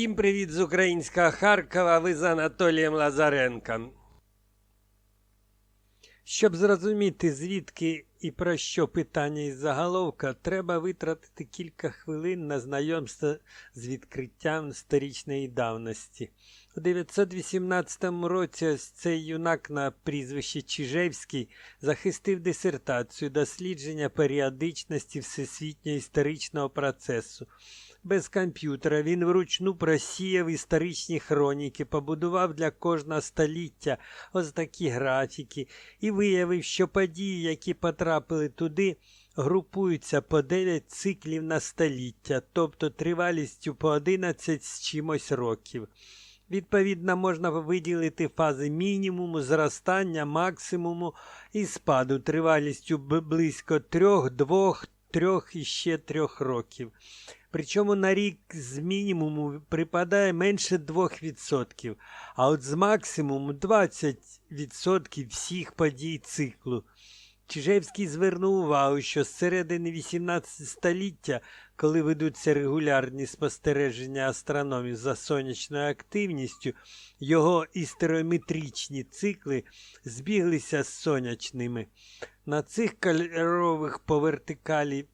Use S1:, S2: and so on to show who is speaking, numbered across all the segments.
S1: Всім привіт з українського Харкова. Ви з Анатолієм Лазаренком. Щоб зрозуміти, звідки і про що питання із заголовка, треба витратити кілька хвилин на знайомство з відкриттям сторічної давності. У 918 році ось цей юнак на прізвище Чижевський захистив дисертацію дослідження періодичності всесвітнього історичного процесу. Без комп'ютера він вручну просіяв історичні хроніки, побудував для кожного століття ось такі графіки і виявив, що події, які потрапили туди, групуються по 9 циклів на століття, тобто тривалістю по 11 з чимось років. Відповідно, можна виділити фази мінімуму, зростання, максимуму і спаду тривалістю близько 3, 2, 3 і ще трьох років. Причому на рік з мінімуму припадає менше 2%, а от з максимуму 20% всіх подій циклу. Чижевський звернув увагу, що з середини 18 століття, коли ведуться регулярні спостереження астрономів за сонячною активністю, його істерометричні цикли збіглися з сонячними. На цих кольорових по вертикалі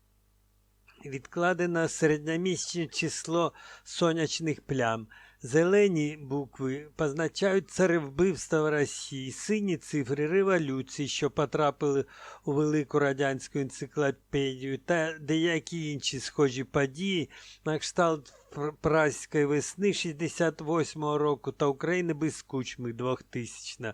S1: відкладено середньомісячне число сонячних плям. Зелені букви позначають царевбивство Росії, сині цифри революції, що потрапили у велику радянську енциклопедію, та деякі інші схожі події на кшталт праської весни 68-го року та України без кучми 2000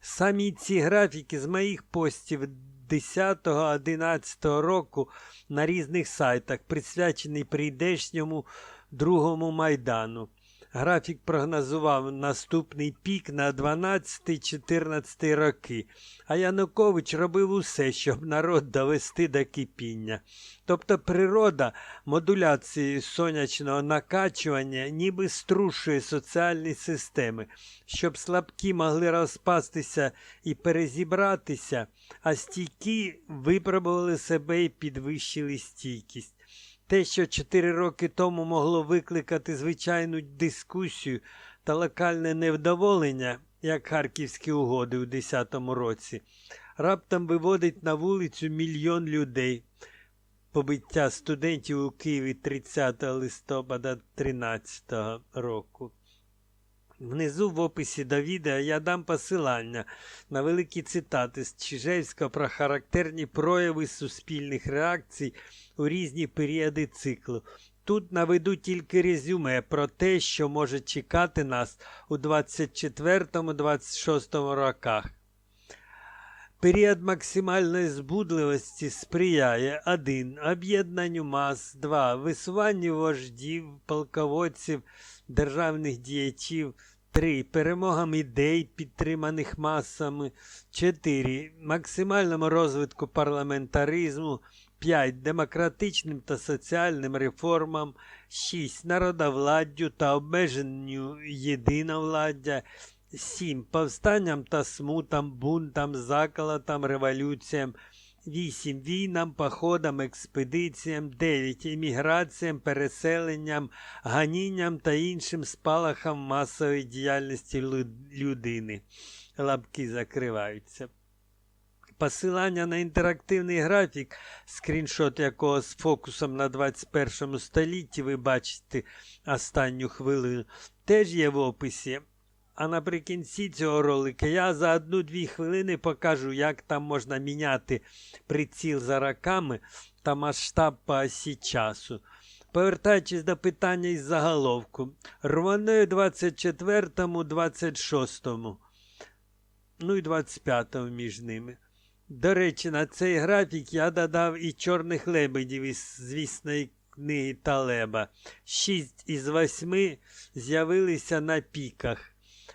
S1: Самі ці графіки з моїх постів 10-11 року на різних сайтах, присвячений прийдешньому другому майдану. Графік прогнозував наступний пік на 12-14 роки, а Янукович робив усе, щоб народ довести до кипіння. Тобто природа модуляцією сонячного накачування ніби струшує соціальні системи, щоб слабкі могли розпастися і перезібратися, а стійкі випробували себе і підвищили стійкість. Те, що чотири роки тому могло викликати звичайну дискусію та локальне невдоволення, як харківські угоди у 10-му році, раптом виводить на вулицю мільйон людей. Побиття студентів у Києві 30 листопада 2013 року. Внизу в описі до відео я дам посилання на великі цитати з Чижевського про характерні прояви суспільних реакцій у різні періоди циклу. Тут наведу тільки резюме про те, що може чекати нас у 24-26 роках. Період максимальної збудливості сприяє 1. Об'єднанню мас, 2. Висуванню вождів, полководців, державних діячів, 3. Перемогам ідей, підтриманих масами, 4. Максимальному розвитку парламентаризму, 5. Демократичним та соціальним реформам, 6. Народовладдю та обмеженню єдиновладдя, 7. Повстанням та смутам, бунтам, заколотам, революціям, 8. Війнам, походам, експедиціям, 9. Еміграціям, переселенням, ганінням та іншим спалахам масової діяльності людини. Лапки закриваються. Посилання на інтерактивний графік, скріншот якого з фокусом на 21 столітті ви бачите останню хвилину, теж є в описі. А наприкінці цього ролика я за одну-дві хвилини покажу, як там можна міняти приціл за роками та масштаб по осі часу. Повертаючись до питання із заголовку, рваною 24-му, 26-му, ну і 25-му між ними. До речі, на цей графік я додав і чорних лебедів із звісної книги Талеба. Шість із восьми з'явилися на піках.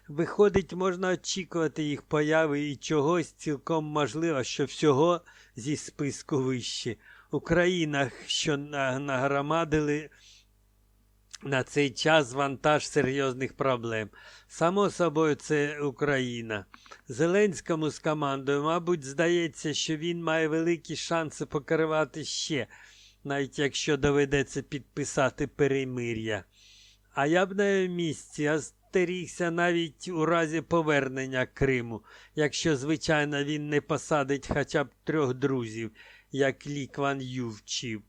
S1: Виходить, можна очікувати їх появи і чогось цілком можливо, що всього зі списку вище. У країнах, що нагромадили на цей час вантаж серйозних проблем. Само собою, це Україна. Зеленському з командою, мабуть, здається, що він має великі шанси покривати ще, навіть якщо доведеться підписати перемир'я. А я б на місці остерігся навіть у разі повернення Криму, якщо, звичайно, він не посадить хоча б трьох друзів, як Лі Кван Ю вчив.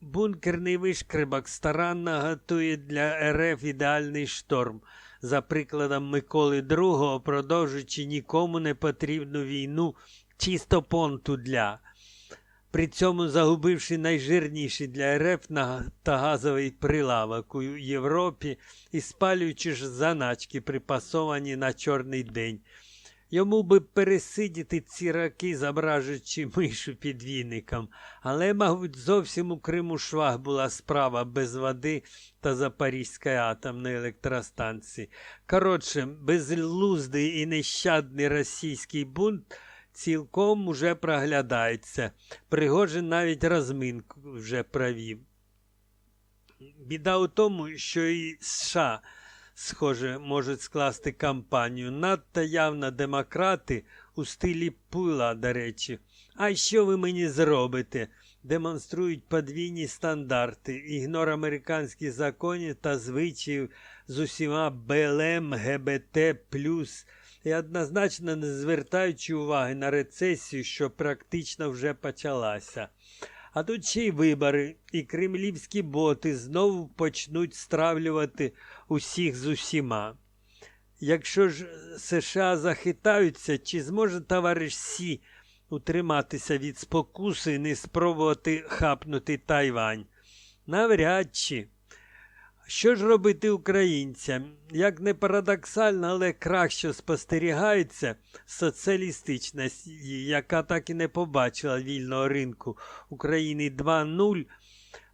S1: Бункерний вишкрибак старанно готує для РФ ідеальний шторм, за прикладом Миколи II, продовжуючи нікому не потрібну війну чисто понту для. При цьому загубивши найжирніший для РФ нафтогазовий прилавок у Європі і спалюючи ж заначки, припасовані на чорний день. Йому би пересидіти ці роки, зображуючи мишу під віником, але, мабуть, зовсім у Криму швах була справа без води та Запорізької атомної електростанції. Коротше, безлуздий і нещадний російський бунт цілком уже проглядається. Пригожин навіть розминку вже провів. Біда у тому, що і США схоже, можуть скласти кампанію. Надто явно демократи у стилі пула, до речі. А що ви мені зробите? Демонструють подвійні стандарти, ігнор американських законів та звичаїв з усіма БЛМ, ГБТ, і однозначно не звертаючи уваги на рецесію, що практично вже почалася. А тут ще й вибори, і кремлівські боти знову почнуть стравлювати усіх з усіма. Якщо ж США захитаються, чи зможе товариш Сі утриматися від спокуси і не спробувати хапнути Тайвань? Навряд чи. Що ж робити українцям? Як не парадоксально, але краще спостерігається соціалістичність, яка так і не побачила вільного ринку України 2.0,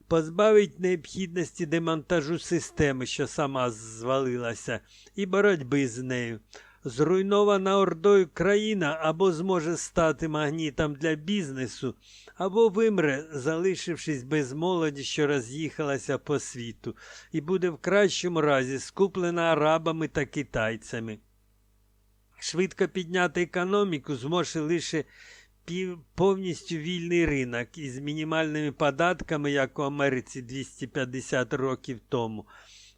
S1: позбавить необхідності демонтажу системи, що сама звалилася, і боротьби з нею. Зруйнована ордою країна або зможе стати магнітом для бізнесу, або вимре, залишившись без молоді, що роз'їхалася по світу, і буде в кращому разі скуплена арабами та китайцями. Швидко підняти економіку зможе лише повністю вільний ринок із мінімальними податками, як у Америці 250 років тому.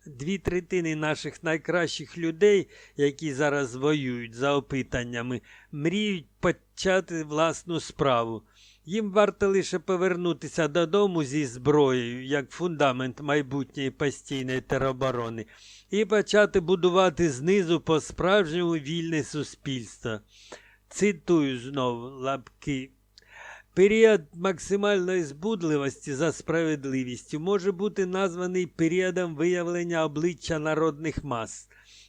S1: Дві третини наших найкращих людей, які зараз воюють за опитаннями, мріють почати власну справу. Їм варто лише повернутися додому зі зброєю, як фундамент майбутньої постійної тероборони, і почати будувати знизу по справжньому вільне суспільство. Цитую знову лапки. Період максимальної збудливості за справедливістю може бути названий періодом виявлення обличчя народних мас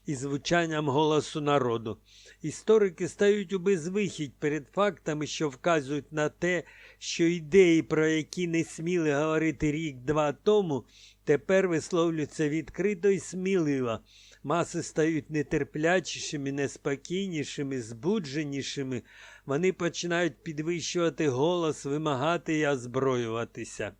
S1: і звучанням голосу народу. Історики стають у безвихідь перед фактами, що вказують на те, що ідеї, про які не сміли говорити рік-два тому, тепер висловлюються відкрито і сміливо. Маси стають нетерплячішими, неспокійнішими, збудженішими. Вони починають підвищувати голос, вимагати і озброюватися.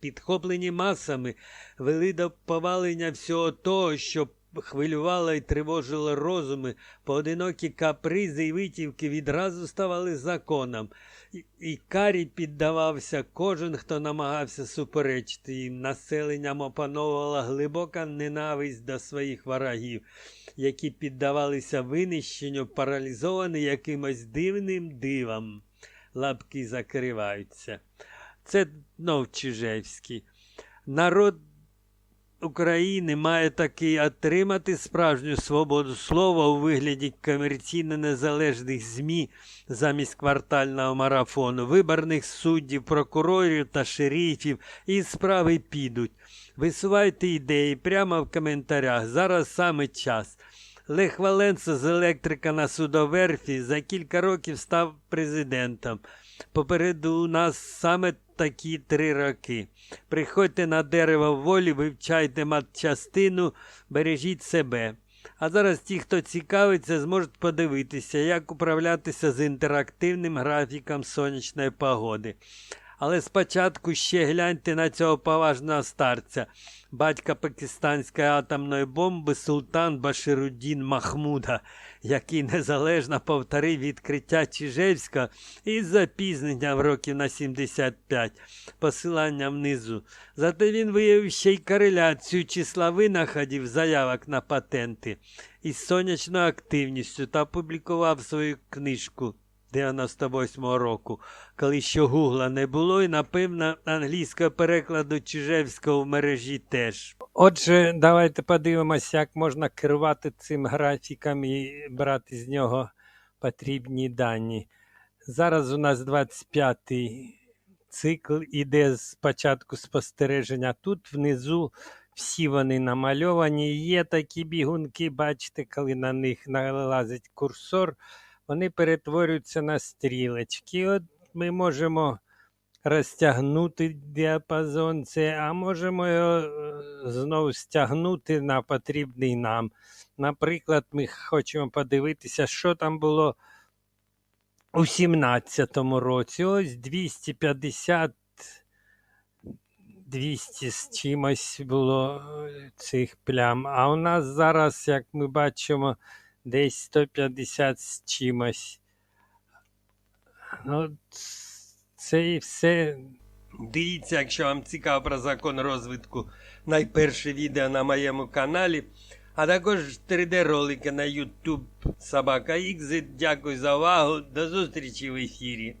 S1: Підхоплені масами вели до повалення всього того, що хвилювало і тривожило розуми, поодинокі капризи і витівки відразу ставали законом, і, і карі піддавався кожен, хто намагався суперечити їм. Населенням опановувала глибока ненависть до своїх ворогів, які піддавалися винищенню, паралізовані якимось дивним дивом. Лапки закриваються. Це Новчижевський. Народ України має таки отримати справжню свободу слова у вигляді комерційно незалежних ЗМІ замість квартального марафону, виборних суддів, прокурорів та шерифів, і справи підуть. Висувайте ідеї прямо в коментарях. Зараз саме час. Лех Валенсо з електрика на судоверфі за кілька років став президентом. Попереду у нас саме такі три роки. Приходьте на дерево волі, вивчайте матчастину, бережіть себе. А зараз ті, хто цікавиться, зможуть подивитися, як управлятися з інтерактивним графіком сонячної погоди. Але спочатку ще гляньте на цього поважного старця, батька пакистанської атомної бомби Султан Башируддін Махмуда, який незалежно повторив відкриття Чижевська із запізненням років на 75, посилання внизу. Зате він виявив ще й кореляцію числа винаходів заявок на патенти із сонячною активністю та опублікував свою книжку 98-го року, коли ще гугла не було, і, напевно, англійського перекладу Чижевського в мережі теж.
S2: Отже, давайте подивимося, як можна керувати цим графіком і брати з нього потрібні дані. Зараз у нас 25-й цикл іде з початку спостереження. Тут внизу всі вони намальовані. Є такі бігунки, бачите, коли на них налазить курсор, вони перетворюються на стрілочки. От ми можемо розтягнути діапазон це, а можемо його е, знову стягнути на потрібний нам. Наприклад, ми хочемо подивитися, що там було у 17-му році. Ось 250 200 з чимось було е, цих плям. А у нас зараз, як ми бачимо, десь 150 з чимось. Ну, це і все.
S1: Дивіться, якщо вам цікаво про закон розвитку, найперше відео на моєму каналі, а також 3D-ролики на YouTube Собака Ікзит. Дякую за увагу. До зустрічі в ефірі.